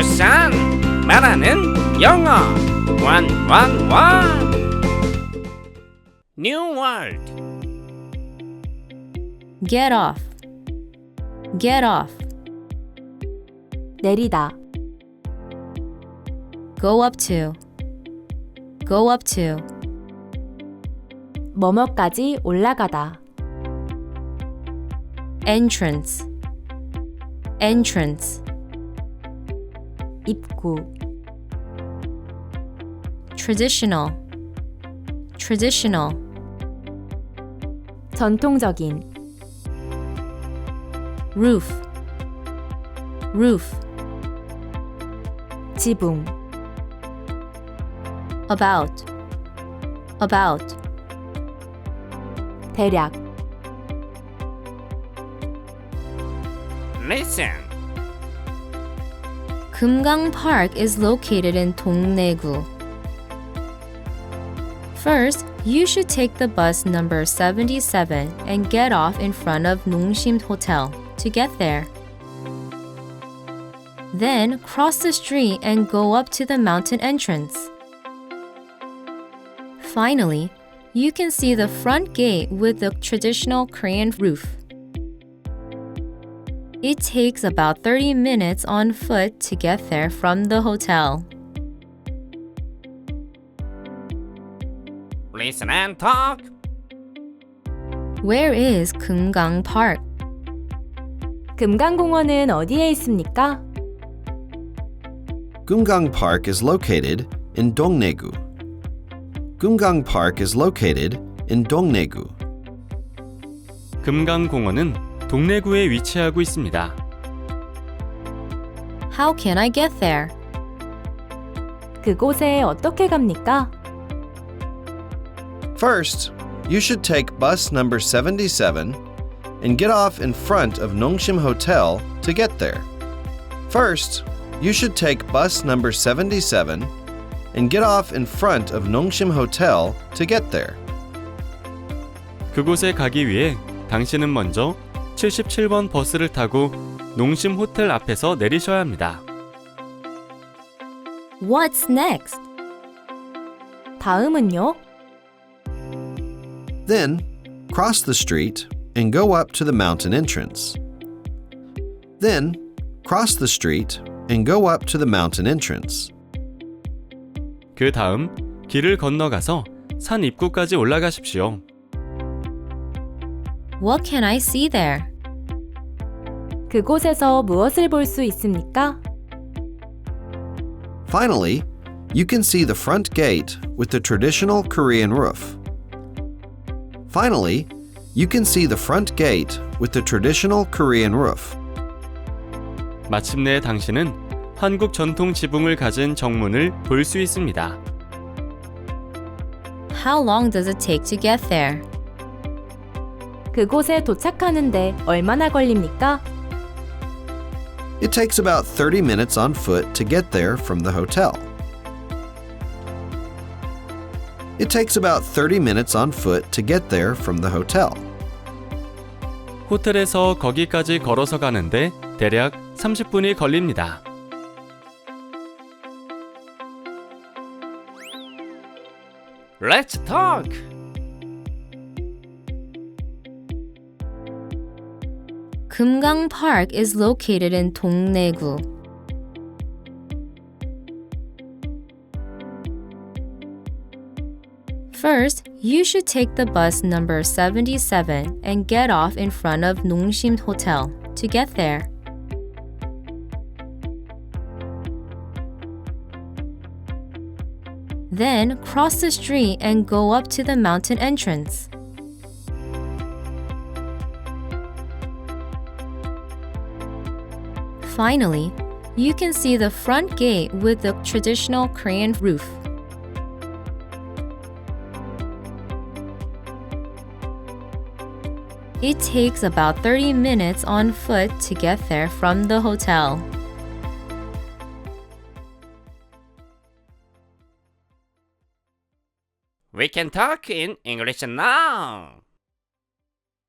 부산 말하는 영어 원원원 New World Get off. Get off. 내리다, Go up to. Go up to. 뭐뭐까지 올라가다, Entrance. Entrance. 입구, Traditional. Traditional. 전통적인, Roof. Roof. 지붕, About. About. 대략, Listen Kumgang Park is located in Dongdaegu. First, you should take the bus number 77 and get off in front of Nongsim Hotel to get there. Then, cross the street and go up to the mountain entrance. Finally, you can see the front gate with the traditional Korean roof. It takes about 30 minutes on foot to get there from the hotel. Listen and talk Where is Kumgang Park? 금강공원은 어디에 있습니까? Gumgang Park is located in Dongnegu. Gumgang Park is located in Dongnegu. 금강공원은 동래구에 위치하고 있습니다. How can I get there? 그곳에 어떻게 갑니까? First, you should take bus number 77 and get off in front of Nongshim Hotel to get there. First, you should take bus number 77 and get off in front of Nongshim Hotel to get there. 그곳에 가기 위해 당신은 먼저 77번 버스를 타고 농심 호텔 앞에서 내리셔야 합니다. What's next? 다음은요? Then, cross the street and go up to the mountain entrance. Then, cross the street and go up to the mountain entrance. 그 다음 길을 건너가서 산 입구까지 올라가십시오. What can I see there? 그곳에서 무엇을 볼 수 있습니까? Finally, you can see the front gate with the traditional Korean roof. Finally, you can see the front gate with the traditional Korean roof. 마침내 당신은 한국 전통 지붕을 가진 정문을 볼 수 있습니다. How long does it take to get there? 그곳에 도착하는데 얼마나 걸립니까? It takes about 30 minutes on foot to get there from the hotel. It takes about 30 minutes on foot to get there from the hotel. 호텔에서 거기까지 걸어서 가는데 대략 30분이 걸립니다. Let's talk Kumgang Park is located in Dongdaegu. First, you should take the bus number 77 and get off in front of Nongsim Hotel to get there. Then, cross the street and go up to the mountain entrance. Finally, you can see the front gate with the traditional Korean roof. It takes about 30 minutes on foot to get there from the hotel. We can talk in English now